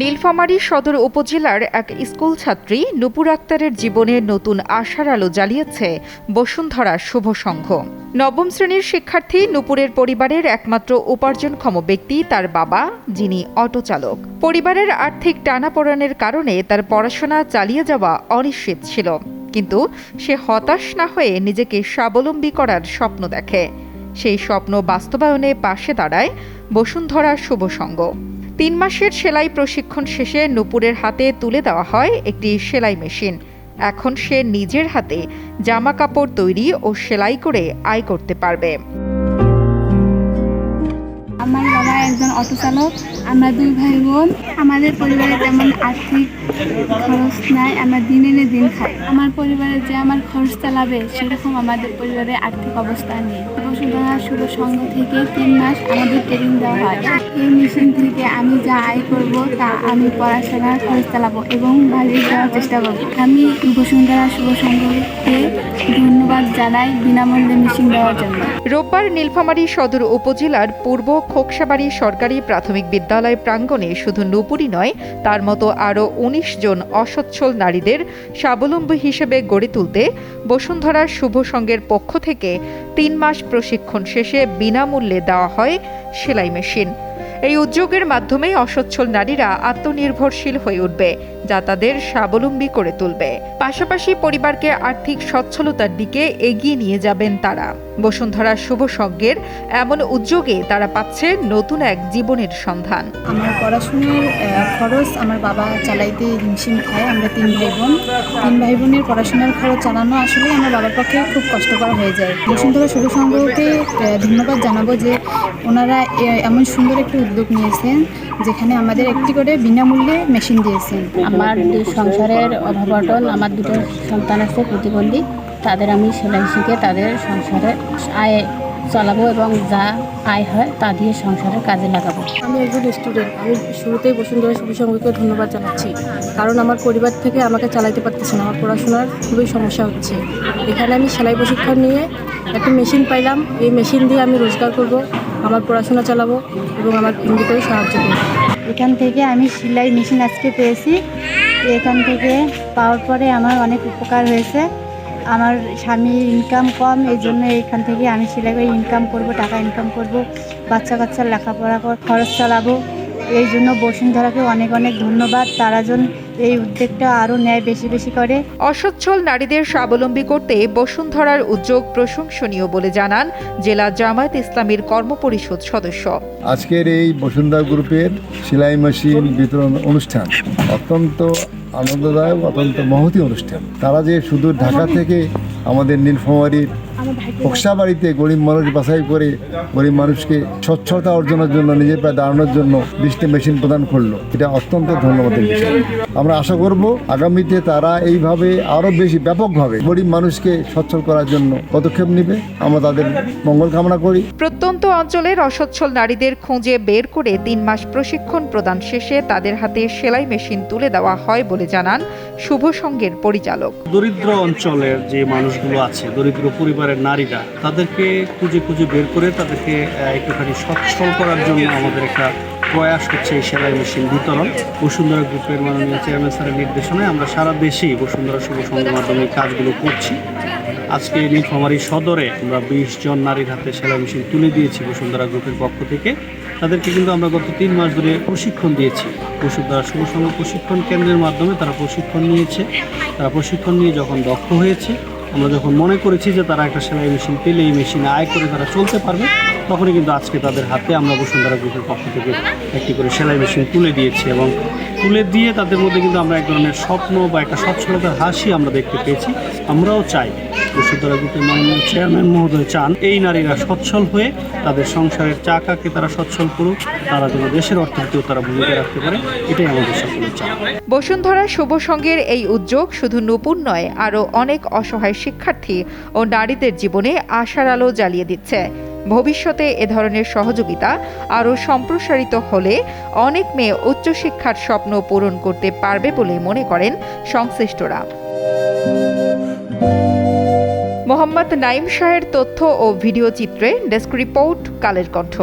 নীলফামারী সদর উপজেলার এক স্কুল ছাত্রী নুপুর আক্তারের জীবনে নতুন আশার আলো জ্বালিয়েছে বসুন্ধরা শুভ সংঘ। নবম শ্রেণির শিক্ষার্থী নুপুরের পরিবারের একমাত্র উপার্জনক্ষম ব্যক্তি তার বাবা, যিনি অটো চালক পরিবারের আর্থিক টানাপোড়েনের কারণে তার পড়াশোনা চালিয়ে যাওয়া অনিশ্চিত ছিল। কিন্তু সে হতাশ না হয়ে নিজেকে স্বাবলম্বী করার স্বপ্ন দেখে। সেই স্বপ্ন বাস্তবায়নে পাশে দাঁড়ায় বসুন্ধরা শুভ সংঘ। তিন মাসের সেলাই প্রশিক্ষণ শেষে নুপুরের হাতে তুলে দেওয়া হয় একটি সেলাই মেশিন। এখন সে নিজের হাতে জামা কাপড় তৈরি ও সেলাই করে আয় করতে পারবে। আমার বাবা একজন অটো চালক, আমরা দুই ভাই বোন আমাদের পরিবারে তেমন আর্থিক খরচ নাই, আমরা দিন এনে দিন খাই। আমার পরিবারে যে আমার খরচ চালাবে, সেরকম আমাদের পরিবারে আর্থিক অবস্থা নেই। বসুন্ধরা শুভ সংঘ থেকে তিন মাস আমাদের ট্রেনিং দেওয়া হয়। এই মেশিন থেকে আমি যা আয় করব তা আমি পড়াশোনার খরচ চালাবো এবং বাড়ি যাওয়ার চেষ্টা করব। আমি বসুন্ধরা শুভ সংঘকে ধন্যবাদ জানাই বিনামূল্যে মেশিন দেওয়ার জন্য। রোববার নীলফামারী সদর উপজেলার পূর্ব খোকসাবাড়ি সরকারি প্রাথমিক বিদ্যালয় প্রাঙ্গণে শুধু নুপুরই নয়, তার মতো আরও উনিশ জন অসচ্ছল নারীদের স্বাবলম্বী হিসেবে গড়ে তুলতে বসুন্ধরা শুভ সংঘের পক্ষ থেকে তিন মাস প্রশিক্ষণ শেষে বিনামূল্যে দেওয়া হয় সেলাই মেশিন। এই উদ্যোগের মাধ্যমে অসচ্ছল নারীরা আত্মনির্ভরশীল হয়ে উঠবে, যা তাদের স্বাবলম্বী করে তুলবে। পাশাপাশি পরিবারকে আর্থিক সচ্ছলতার দিকে এগিয়ে নিয়ে যাবেন তারা। বসুন্ধরা শুভ সংঘের এমন উদ্যোগে তারা পাচ্ছে নতুন এক জীবনের সন্ধান। আমার পড়াশোনার খরচ আমার বাবা চালাইতে হিমশিম খায় আমরা তিন ভাই বোন। তিন ভাই বোনের পড়াশোনার খরচ চালানো আসলে আমার বাবার পক্ষে খুব কষ্টকর হয়ে যায়। বসুন্ধরা শুভ আহ, ধন্যবাদ জানাব যে ওনারা এমন সুন্দর একটি উদ্যোগ নিয়েছেন যেখানে আমাদের একটি করে বিনামূল্যে মেশিন দিয়েছেন। আমার সংসারের অভাব অটল আমার দুটো সন্তান আছে প্রতিবন্ধী। তাদের আমি সেলাই শিখে তাদের সংসারে আয় চালাবো এবং যা আয় হয় তা দিয়ে সংসারের কাজে লাগাবো। আমি একজন স্টুডেন্ট আমি শুরুতেই বসুন্ধরা শুভ সংঘকে ধন্যবাদ জানাচ্ছি কারণ আমার পরিবার থেকে আমাকে চালাইতে পারতেছে না আমার পড়াশোনার খুবই সমস্যা হচ্ছে। এখানে আমি সেলাই প্রশিক্ষণ নিয়ে একটা মেশিন পাইলাম এই মেশিন দিয়ে আমি রোজগার করব আমার পড়াশোনা চালাবো এবং আমার ফ্যামিলিকেও সাহায্য করব। এখান থেকে আমি সেলাই মেশিন আজকে পেয়েছি এখান থেকে পাওয়ার পরে আমার অনেক উপকার হয়েছে। আমার স্বামীর ইনকাম কম এই জন্য এখান থেকে আমি সেলাই করে ইনকাম করব টাকা ইনকাম করব বাচ্চা কাচ্চার লেখাপড়া কর- খরচ চালাবো। এই জন্য বসুন্ধরাকে অনেক অনেক ধন্যবাদ। তারা যেন এই উদ্যোগটা আরও ন্যায় বেশি বেশি করে। অসচ্ছল নারীদের স্বাবলম্বী করতে বসুন্ধরার উদ্যোগ প্রশংসনীয় বলে জানান জেলা জামায়াত ইসলামীর কর্মপরিষদ সদস্য। আজকের এই বসুন্ধরা গ্রুপের সেলাই মেশিন বিতরণ অনুষ্ঠান অত্যন্ত আনন্দদায়ক অত্যন্ত মহতি অনুষ্ঠান। তারা যে শুধু ঢাকা থেকে আমাদের নীলফামারীর বক্সাবাড়িতে গরিব মানুষ বাছাই করে গরিব মানুষকে স্বচ্ছতা অর্জনের জন্য, নিজের পায়ে দাঁড়ানোর জন্য বৃষ্টি মেশিন প্রদান করল। এটা অত্যন্ত ধন্যবাদের বিষয়। আমরা আশা করব আগামীতে তারা এইভাবে আরও বেশি ব্যাপকভাবে গরিব মানুষকে সচ্ছল করার জন্য পদক্ষেপ নেবে। আমরা তাদের মঙ্গল কামনা করি। প্রত্যন্ত অঞ্চলের অসচ্ছল নারীদের খুঁজে বের করে তিন মাস প্রশিক্ষণ প্রদান শেষে তাদের হাতে সেলাই মেশিন তুলে দেওয়া হয় বলে জানান শুভ সংঘের পরিচালক। দরিদ্র অঞ্চলের যে মানুষগুলো আছে, দরিদ্র পরিবারের নারীরা, তাদেরকে খুঁজে খুঁজে বের করে তাদেরকে একটুখানি সচ্ছল করার জন্য আমাদের একটা প্রয়াস হচ্ছে এই সেলাই মেশিন বিতরণ। বসুন্ধরা গ্রুপের মাননীয় চেয়ারম্যান স্যারের নির্দেশনায় আমরা সারা দেশেই বসুন্ধরা শুভ সংঘের মাধ্যমে কাজগুলো করছি। আজকে নীলফামারী সদরে আমরা বিশ জন নারীর হাতে সেলাই মেশিন তুলে দিয়েছি বসুন্ধরা গ্রুপের পক্ষ থেকে। তাদেরকে কিন্তু আমরা গত তিন মাস ধরে প্রশিক্ষণ দিয়েছি। বসুন্ধরা সঙ্গে সঙ্গে প্রশিক্ষণ কেন্দ্রের মাধ্যমে তারা প্রশিক্ষণ নিয়েছে। তারা প্রশিক্ষণ নিয়ে যখন দক্ষ হয়েছে, আমরা যখন মনে করেছি যে তারা একটা সেলাই মেশিন পেলে এই মেশিনে আয় করে তারা চলতে পারবে, তখনই কিন্তু আজকে তাদের হাতে আমরা বসুন্ধরা গ্রুপের পক্ষ থেকে একটি করে সেলাই মেশিন তুলে দিয়েছি এবং তুলে দিয়ে তাদের মধ্যে কিন্তু আমরা এক ধরনের স্বপ্ন বা একটা সচ্ছলতার হাসি আমরা দেখতে পেয়েছি। আমরাও চাই বসুন্ধরা গ্রুপের মাননীয় চেয়ারম্যান মহোদয় চান, এই নারীরা সচ্ছল হয়ে তাদের সংসারের চাকাকে তারা সচ্ছল করুক, তারা যেন দেশের অর্থনীতিও তারা ভূমিকা রাখতে পারে, এটাই আমাদের সকলের চান বসুন্ধরা শুভ সংঘের এই উদ্যোগ শুধু নূপুর নয়, আরও অনেক অসহায় শিক্ষার্থী ও নারীদের জীবনে আশার আলো জ্বালিয়ে দিচ্ছে। ভবিষ্যতে এ ধরনের সহযোগিতা আরও সম্প্রসারিত হলে অনেক মেয়ে উচ্চশিক্ষার স্বপ্ন পূরণ করতে পারবে বলে মনে করেন সংশ্লিষ্টরা। মোহাম্মদ নাইম শাহের তথ্য ও ভিডিও চিত্রে ডেস্ক রিপোর্ট, কালের কণ্ঠ।